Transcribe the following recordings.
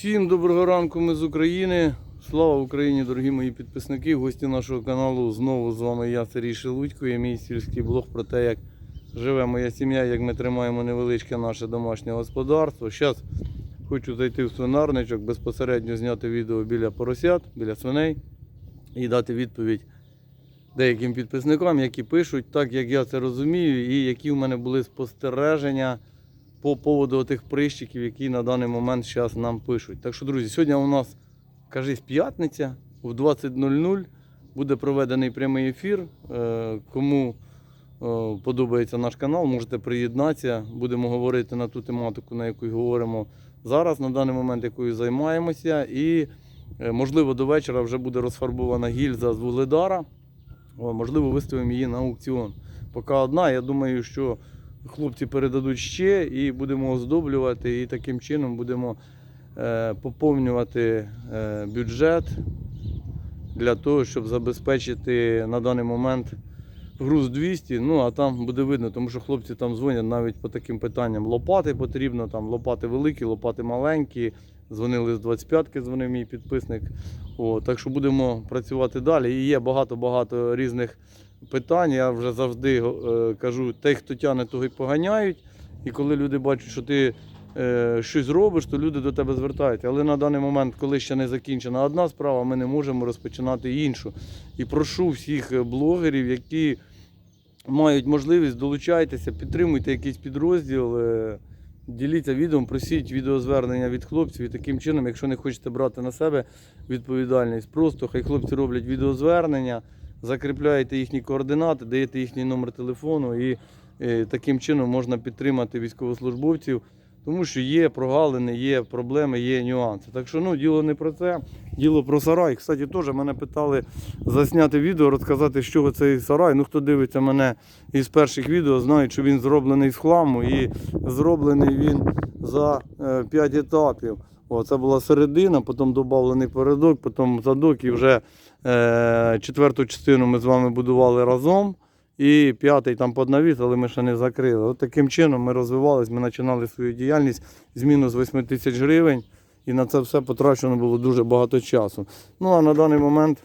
Всім доброго ранку, ми з України. Слава Україні, дорогі мої підписники, гості нашого каналу. Знову з вами я, Сергій Шелудько, і мій сільський блог про те, як живе моя сім'я, як ми тримаємо невеличке наше домашнє господарство. Зараз хочу зайти в свинарничок, безпосередньо зняти відео біля поросят, біля свиней і дати відповідь деяким підписникам, які пишуть так, як я це розумію, і які в мене були спостереження по поводу тих прищиків, які на даний момент зараз нам пишуть. Так що, друзі, сьогодні у нас, кажись, п'ятниця, в 20.00 буде проведений прямий ефір. Е, Кому е, подобається наш канал, можете приєднатися. Будемо говорити на ту тематику, на яку говоримо зараз, на даний момент, якою займаємося. І, е, можливо, до вечора вже буде розфарбована гільза з вугледара. Можливо, виставимо її на аукціон. Поки одна, я думаю, що хлопці передадуть ще і будемо оздоблювати, і таким чином будемо е, поповнювати е, бюджет для того, щоб забезпечити на даний момент груз 200. Ну а там буде видно, тому що хлопці там дзвонять навіть по таким питанням. Лопати потрібно, там лопати великі, лопати маленькі. Дзвонили з 25-ки, дзвонив мій підписник. О, так що будемо працювати далі. І є багато-багато різних питань. Я вже завжди е, кажу, той, хто тягне, того й поганяють. І коли люди бачать, що ти е, щось робиш, то люди до тебе звертаються. Але на даний момент, коли ще не закінчена одна справа, ми не можемо розпочинати іншу. І прошу всіх блогерів, які мають можливість, долучайтеся, підтримуйте якийсь підрозділ. е, Діліться відео, просіть відеозвернення від хлопців і таким чином, якщо не хочете брати на себе відповідальність, просто хай хлопці роблять відеозвернення, закріпляєте їхні координати, даєте їхній номер телефону і е, таким чином можна підтримати військовослужбовців, тому що є прогалини, є проблеми, є нюанси. Так що ну, діло не про це, діло про сарай. Кстати, теж мене питали засняти відео, розказати, з чого цей сарай. Ну, хто дивиться мене із перших відео, знають, що він зроблений з хламу і зроблений він за 5 етапів. О, це була середина, потім додавлений передок, потім задок і вже е, четверту частину ми з вами будували разом. І п'ятий там під навіс, але ми ще не закрили. От таким чином ми розвивалися, ми починали свою діяльність з мінус 8 тисяч гривень. І на це все потрачено було дуже багато часу. Ну а на даний момент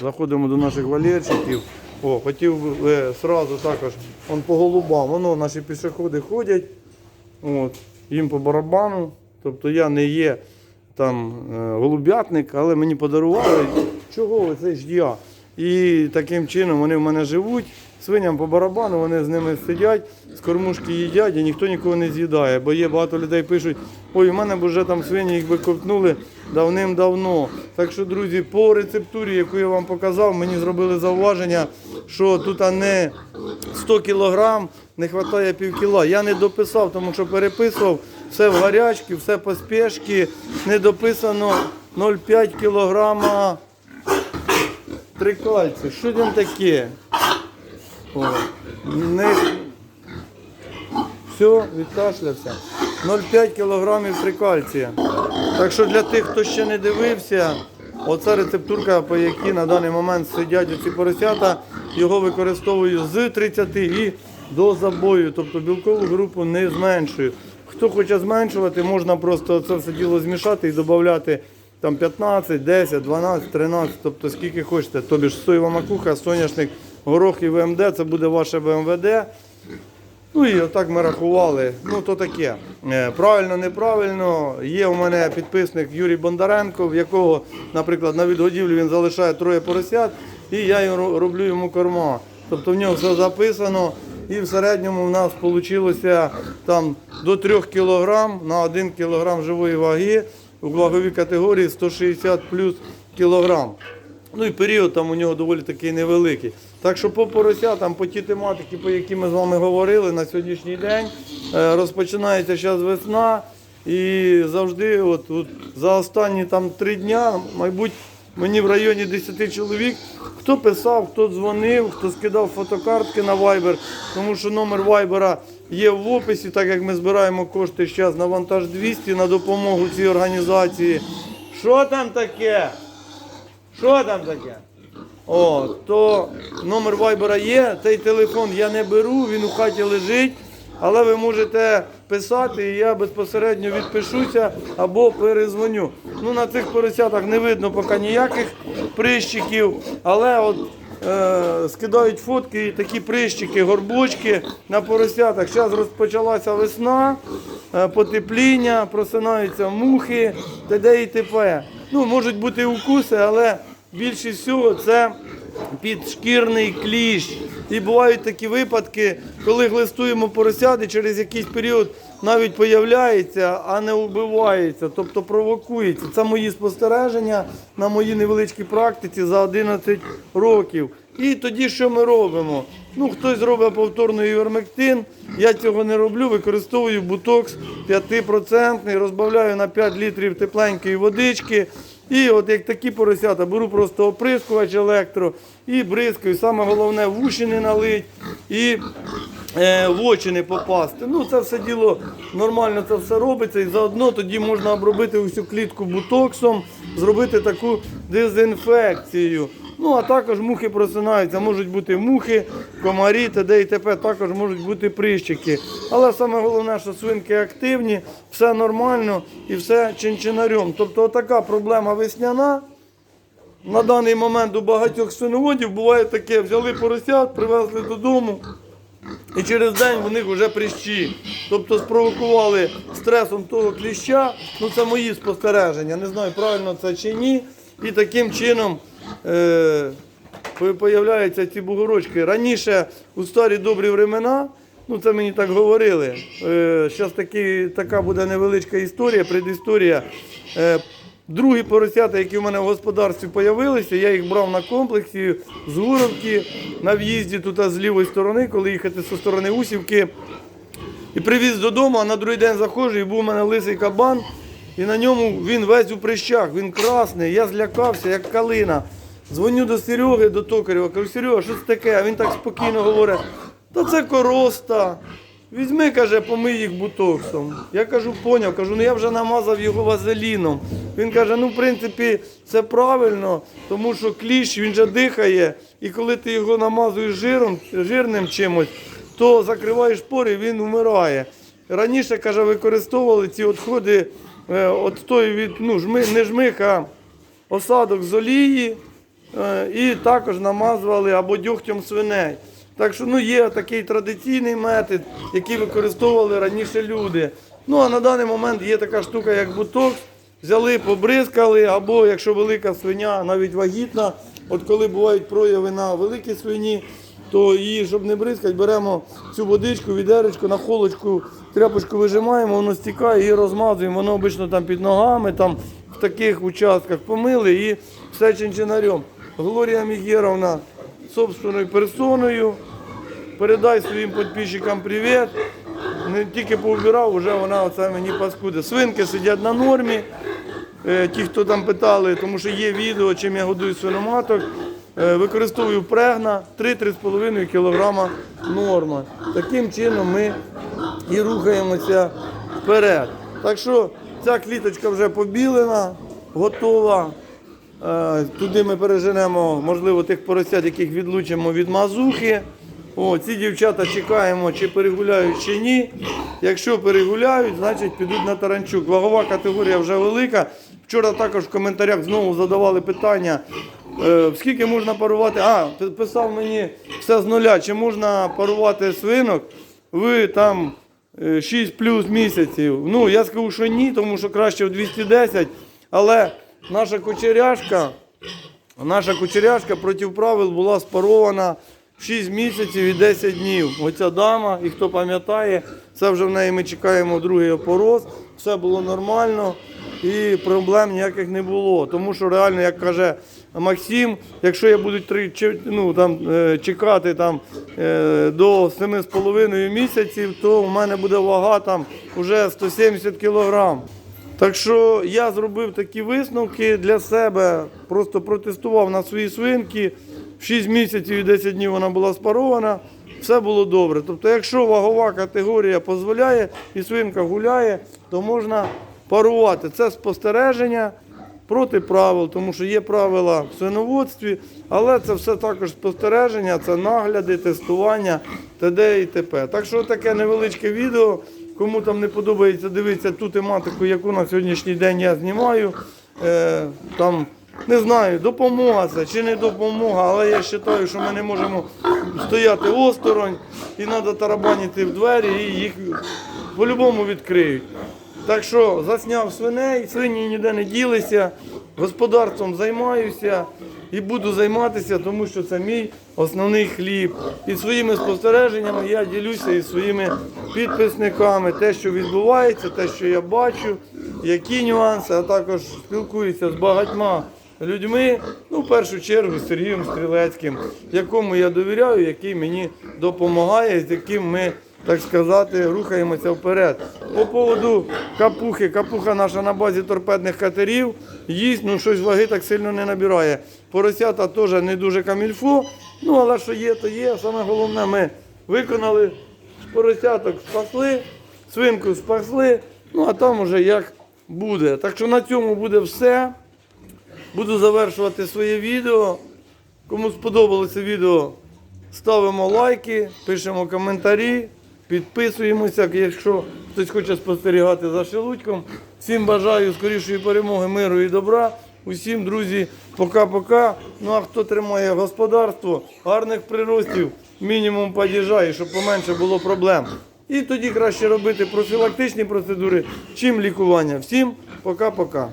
заходимо до наших валерчиків. О, хотів би е, також он по голубам. Воно наші пішоходи ходять. От, їм по барабану. Тобто я не є там е, голуб'ятник, але мені подарували. Чого це ж я. І таким чином вони в мене живуть. Свиням по барабану, вони з ними сидять, з кормушки їдять і ніхто нікого не з'їдає. Бо є багато людей пишуть, ой, у мене б вже там свині їх би ковтнули давним-давно. Так що, друзі, по рецептурі, яку я вам показав, мені зробили зауваження, що тут не 100 кілограм, не вистачає пів кіла. Я не дописав, тому що переписував все в гарячки, все по спешки, не дописано 0,5 кілограма трикальці. Що там таке? О, не... Все, відкашлявся. 0,5 кілограмів трикальція. Так що для тих, хто ще не дивився, оця рецептурка, по якій на даний момент сидять ці поросята, його використовую з 30 і до забою. Тобто білкову групу не зменшую. Хто хоче зменшувати, можна просто це все діло змішати і додати там 15, 10, 12, 13, тобто скільки хочете. Тобі ж соєва макуха, соняшник, горох і ВМД, це буде ваше ВМВД. Ну і отак ми рахували. Ну то таке. Е, Правильно, неправильно. Є у мене підписник Юрій Бондаренко, в якого, наприклад, на відгодівлі він залишає троє поросят, і я роблю йому корма. Тобто в нього все записано. І в середньому в нас вийшло там до 3 кг на 1 кг живої ваги у ваговій категорії 160 плюс кілограм. Ну і період там у нього доволі такий невеликий. Так що по поросятам, по ті тематики, по які ми з вами говорили на сьогоднішній день, е, розпочинається зараз весна. І завжди, от, от за останні там три дня, мабуть, мені в районі 10 чоловік, хто писав, хто дзвонив, хто скидав фотокартки на Viber, тому що номер Viber є в описі, так як ми збираємо кошти зараз на вантаж 200 на допомогу цій організації. Що там таке? Що там таке? О, то номер вайбера є, цей телефон я не беру, він у хаті лежить, але ви можете писати, і я безпосередньо відпишуся або перезвоню. Ну, на цих поросятах не видно поки ніяких прищиків, але от е, скидають фотки і такі прищики, горбочки на поросятах. Зараз розпочалася весна, е, потепління, просинаються мухи, т.д. і т.п. Ну, можуть бути укуси, але більше всього це підшкірний кліщ. І бувають такі випадки, коли глистуємо поросят і через якийсь період навіть появляється, а не вбивається, тобто провокується. Це мої спостереження на моїй невеличкій практиці за 11 років. І тоді що ми робимо? Ну, хтось робить повторний івермектин, я цього не роблю, використовую бутокс 5%, розбавляю на 5 літрів тепленької водички. І от як такі поросята, беру просто оприскувач електро і бризкаю. Саме головне в уші не налить і е, в очі не попасти. Ну це все діло нормально, це все робиться. І заодно тоді можна обробити усю клітку бутоксом, зробити таку дезінфекцію. Ну, а також мухи просинаються, можуть бути мухи, комарі, т.д. і т.п. також можуть бути прищики. Але саме головне, що свинки активні, все нормально і все чинчинарем. Тобто така проблема весняна. На даний момент у багатьох свиноводів буває таке, взяли поросят, привезли додому. І через день в них вже прищі. Тобто спровокували стресом того кліща. Ну це мої спостереження. Не знаю, правильно це чи ні. І таким чином е, появляються ці бугорочки. Раніше у старі добрі времена, ну це мені так говорили. Е, Зараз таки, така буде невеличка історія, предісторія. Е, Другі поросята, які в мене в господарстві з'явилися, я їх брав на комплексі з Гуровки на в'їзді тут з лівої сторони, коли їхати зі сторони Усівки. І привіз додому, а на другий день заходжу, і був у мене лисий кабан, і на ньому він весь у прищах, він красний, я злякався, як калина. Дзвоню до Сереги, до Токарєва, кажу, Серега, що це таке? А він так спокійно говорить, та це короста. Візьми, каже, помий їх бутоксом. Я кажу, поняв, кажу, ну я вже намазав його вазеліном. Він каже, ну в принципі це правильно, тому що кліщ він же дихає, і коли ти його намазуєш жиром, жирним чимось, то закриваєш пори, він вмирає. Раніше, каже, використовували ці відходи е, от той від, ну, жми, не жмих, а осадок з олії і також намазували або дьогтем свиней. Так що ну, є такий традиційний метод, який використовували раніше люди. Ну а на даний момент є така штука, як бутокс. Взяли, побризкали, або якщо велика свиня, навіть вагітна, от коли бувають прояви на великій свині, то її, щоб не бризкати, беремо цю водичку, відеречку, на холочку, тряпочку вижимаємо, воно стікає і розмазуємо. Воно обично там під ногами, там в таких участках помили і все чинчинарем. Глорія Мігєровна собственною персоною. Передай своїм підписчикам привіт. Не тільки повбирав, вже вона оце мені паскуде. Свинки сидять на нормі. Е, Ті, хто там питали, тому що є відео, чим я годую свиноматок. Е, Використовую прегна 3-3,5 кг норма. Таким чином ми і рухаємося вперед. Так що ця кліточка вже побілена, готова. Е, Туди ми переженемо, можливо, тих поросят, яких відлучимо від мазухи. О, ці дівчата чекаємо, чи перегуляють, чи ні. Якщо перегуляють, значить підуть на таранчук. Вагова категорія вже велика. Вчора також в коментарях знову задавали питання, е, скільки можна парувати. А, пи- писав мені все з нуля, чи можна парувати свинок в там е, 6 плюс місяців. Ну, я скажу, що ні, тому що краще в 210, але наша кучеряшка. Наша кучеряшка проти правил була спарована 6 місяців і 10 днів. Оця дама, і хто пам'ятає, це вже в неї ми чекаємо другий опороз. Все було нормально і проблем ніяких не було. Тому що реально, як каже Максим, якщо я буду ну, там, е, чекати там, е, до 7,5 місяців, то у мене буде вага там вже 170 кілограм. Так що я зробив такі висновки для себе, просто протестував на свої свинки. В 6 місяців і 10 днів вона була спарована, все було добре. Тобто, якщо вагова категорія дозволяє і свинка гуляє, то можна парувати. Це спостереження проти правил, тому що є правила в свиноводстві, але це все також спостереження, це нагляди, тестування, т.д. і т.п. Так що таке невеличке відео. Кому там не подобається дивитися ту тематику, яку на сьогоднішній день я знімаю, е, там не знаю, допомога це чи не допомога, але я вважаю, що ми не можемо стояти осторонь і треба тарабаніти в двері і їх по-любому відкриють. Так що засняв свиней, свині ніде не ділися, господарством займаюся і буду займатися, тому що це мій основний хліб. І своїми спостереженнями я ділюся із своїми підписниками, те, що відбувається, те, що я бачу, які нюанси, а також спілкуюся з багатьма людьми, ну в першу чергу з Сергієм Стрілецьким, якому я довіряю, який мені допомагає, з яким ми так сказати, рухаємося вперед. По поводу капухи, капуха наша на базі торпедних катерів, їсть, ну щось ваги так сильно не набирає. Поросята теж не дуже камільфо, ну але що є, то є. Саме головне, ми виконали поросяток, спасли, свинку спасли, ну а там уже як буде. Так що на цьому буде все. Буду завершувати своє відео. Кому сподобалося відео, ставимо лайки, пишемо коментарі, підписуємося. Якщо хтось хоче спостерігати за шелудьком. Всім бажаю скорішої перемоги, миру і добра. Усім, друзі, пока-пока. Ну а хто тримає господарство, гарних приростів, мінімум падіжа, і щоб поменше було проблем. І тоді краще робити профілактичні процедури, чим лікування. Всім пока-пока.